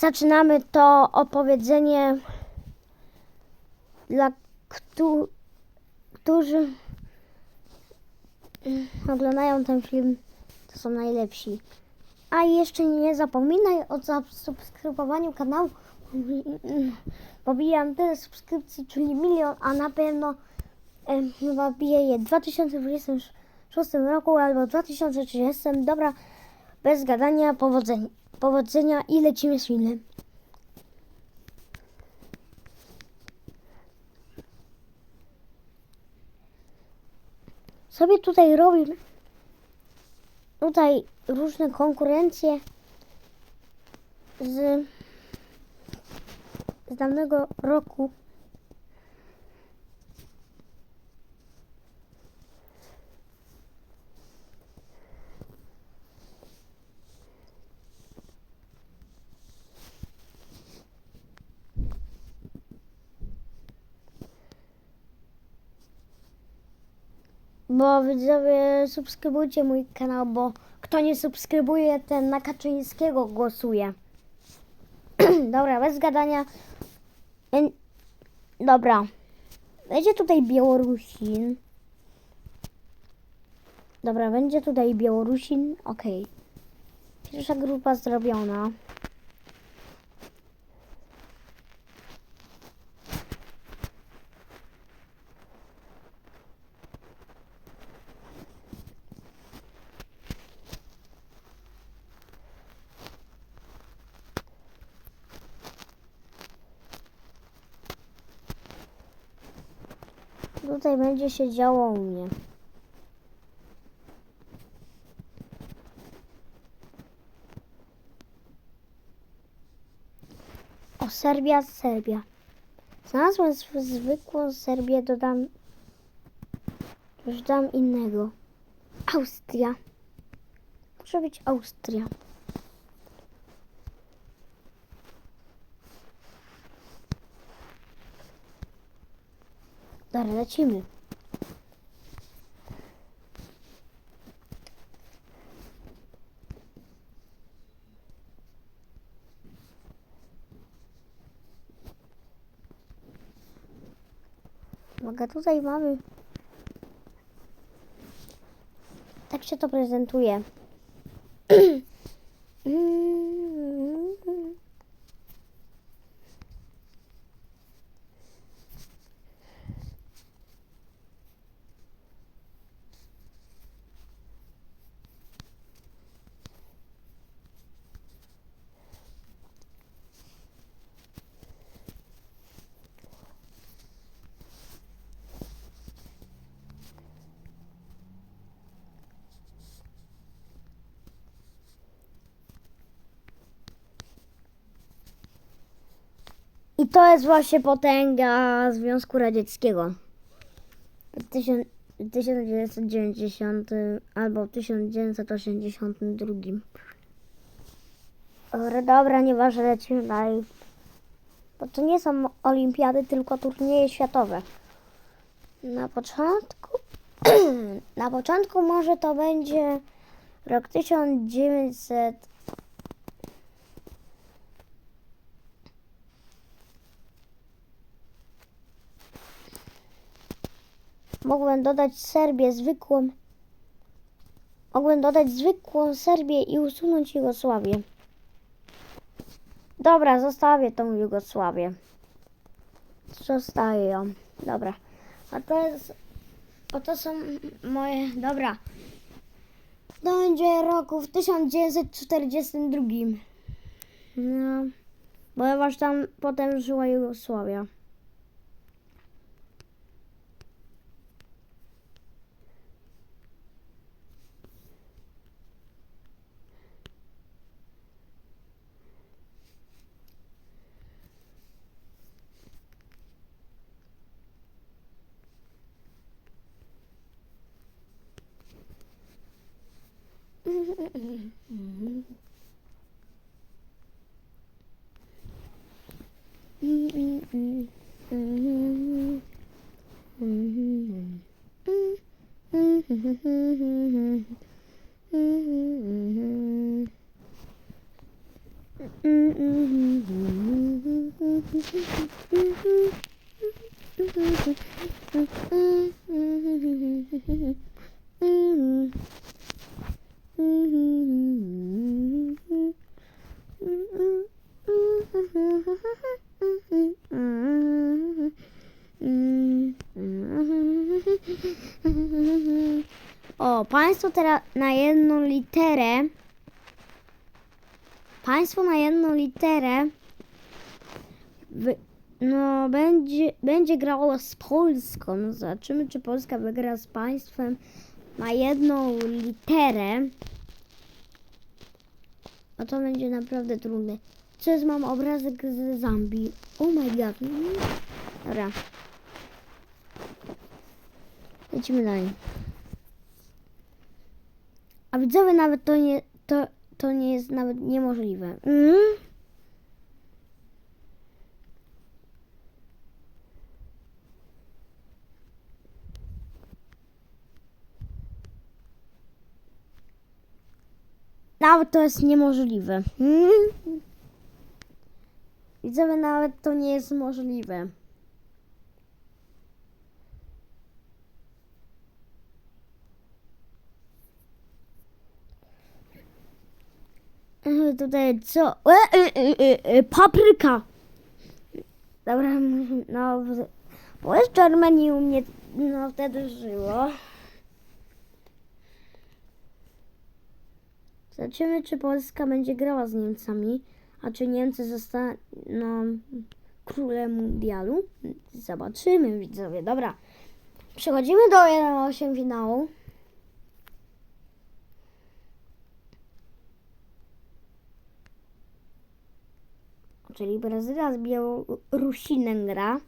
zaczynamy to opowiedzenie dla któ- którzy mm, oglądają ten film, to są najlepsi. A jeszcze nie zapominaj o zasubskrybowaniu kanału. Pobijam tyle subskrypcji, czyli milion, a na pewno chyba bije je w 2026 roku albo 2030. Dobra, bez gadania, powodzenia, powodzenia i lecimy z filmem. Sobie tutaj robimy tutaj różne konkurencje z, z dawnego roku. Bo widzowie, subskrybujcie mój kanał, bo kto nie subskrybuje, ten na Kaczyńskiego głosuje. Dobra, bez gadania. Dobra. Będzie tutaj Białorusin. Dobra, będzie tutaj Białorusin. Okej. Pierwsza grupa zrobiona. Tutaj będzie się działo u mnie. O, Serbia, Serbia. Znalazłem zw- zwykłą Serbię, dodam... Już dam innego. Austria. Może być Austria. Dobra, lecimy. Uwaga, tutaj mamy. Tak się to prezentuje. I to jest właśnie potęga Związku Radzieckiego. W tysiąc- w 1990 albo w 1982. Dobra, dobra, nieważne, lecimy dalej. Bo to nie są olimpiady, tylko turnieje światowe. Na początku... na początku może to będzie rok 1900... Mogłem dodać Serbię zwykłą. Mogłem dodać zwykłą Serbię i usunąć Jugosławię. Dobra, zostawię tą Jugosławię. Zostawię ją. Dobra. A to jest... To są moje... Dobra. To będzie roku w 1942. No. Ponieważ tam potem żyła Jugosławia. 嗯嗯 państwo teraz na jedną literę. Państwo na jedną literę. No, będzie, będzie grało z Polską. No, zobaczymy, czy Polska wygra z państwem na jedną literę. A to będzie naprawdę trudne. Co jest, mam obrazek z Zambii. Oh my god. Dobra. Lecimy dalej. A widzowie nawet to nie, to, to nie jest nawet niemożliwe. Mm? Nawet to jest niemożliwe. Mm? Widzowie, nawet to nie jest możliwe. Tutaj co? E, e, e, e, e, papryka. Dobra, no. Bo jeszcze Armenii u mnie no, wtedy żyło. Zobaczymy, czy Polska będzie grała z Niemcami, a czy Niemcy zostaną królem mundialu. Zobaczymy, widzowie. Dobra. Przechodzimy do 1-8 finału. Czyli Brazylia z Białorusinem gra.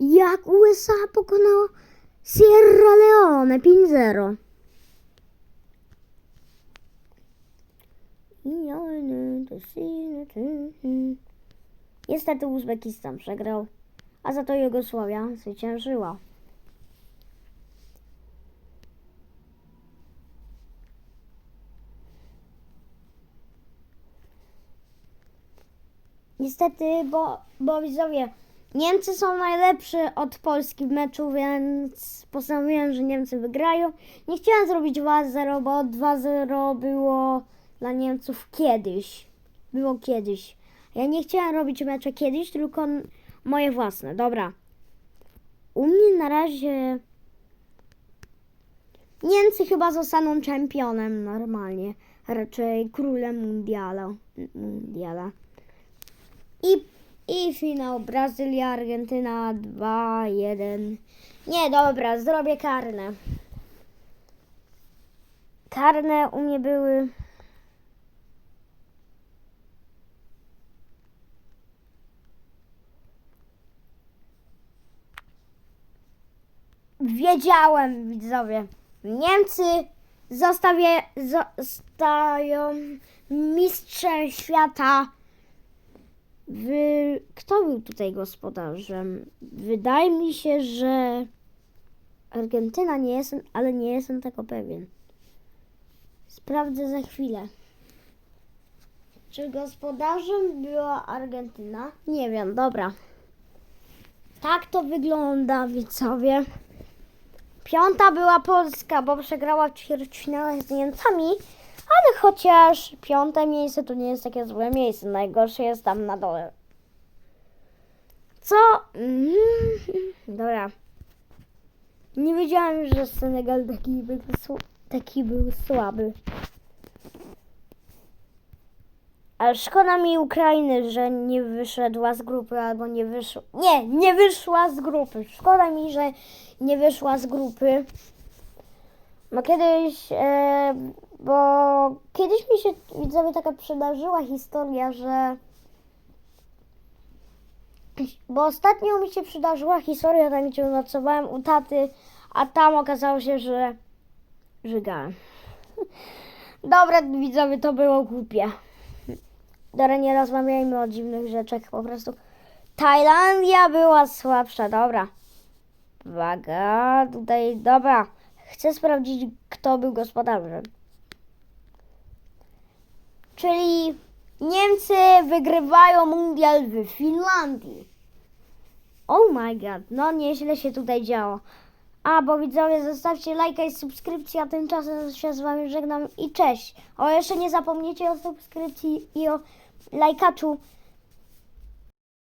Jak USA pokonało Sierra Leone 5-0. Niestety Uzbekistan przegrał, a za to Jugosławia zwyciężyła. Niestety, bo, bo widzowie, Niemcy są najlepsi od Polski w meczu, więc postanowiłem, że Niemcy wygrają. Nie chciałem zrobić 2-0, bo 2-0 było dla Niemców kiedyś. Było kiedyś. Ja nie chciałem robić mecze kiedyś, tylko moje własne. Dobra. U mnie na razie Niemcy chyba zostaną czempionem normalnie. Raczej królem mundiala. mundiala. I, I finał Brazylia, Argentyna 2-1. Nie, dobra, zrobię karne. Karne u mnie były. Wiedziałem, widzowie. Niemcy zostawie, zostają mistrzem świata w... Kto był tutaj gospodarzem? Wydaje mi się, że Argentyna nie jestem, ale nie jestem tego pewien. Sprawdzę za chwilę. Czy gospodarzem była Argentyna? Nie wiem, dobra. Tak to wygląda, widzowie. Piąta była Polska, bo przegrała w ćwierćfinale z Niemcami, ale chociaż piąte miejsce to nie jest takie złe miejsce. Najgorsze jest tam na dole. Co? Mhm. Dobra. Nie wiedziałem, że Senegal taki był, taki był słaby. Ale szkoda mi Ukrainy, że nie wyszedła z grupy albo nie wyszła. Nie, nie wyszła z grupy. Szkoda mi, że nie wyszła z grupy. Bo kiedyś, bo kiedyś mi się widzowie taka przydarzyła historia, że bo ostatnio mi się przydarzyła historia, tam gdzie nocowałem u taty, a tam okazało się, że żygałem. Dobra, widzowie, to było głupie. Dobra, nie rozmawiajmy o dziwnych rzeczach, po prostu. Tajlandia była słabsza, dobra. Uwaga, tutaj, dobra. Chcę sprawdzić, kto był gospodarzem. Czyli wygrywają mundial w Finlandii. Oh my god, no nieźle się tutaj działo. A, bo widzowie, zostawcie lajka i subskrypcję, a tymczasem się z wami żegnam i cześć. O, jeszcze nie zapomnijcie o subskrypcji i o lajkaczu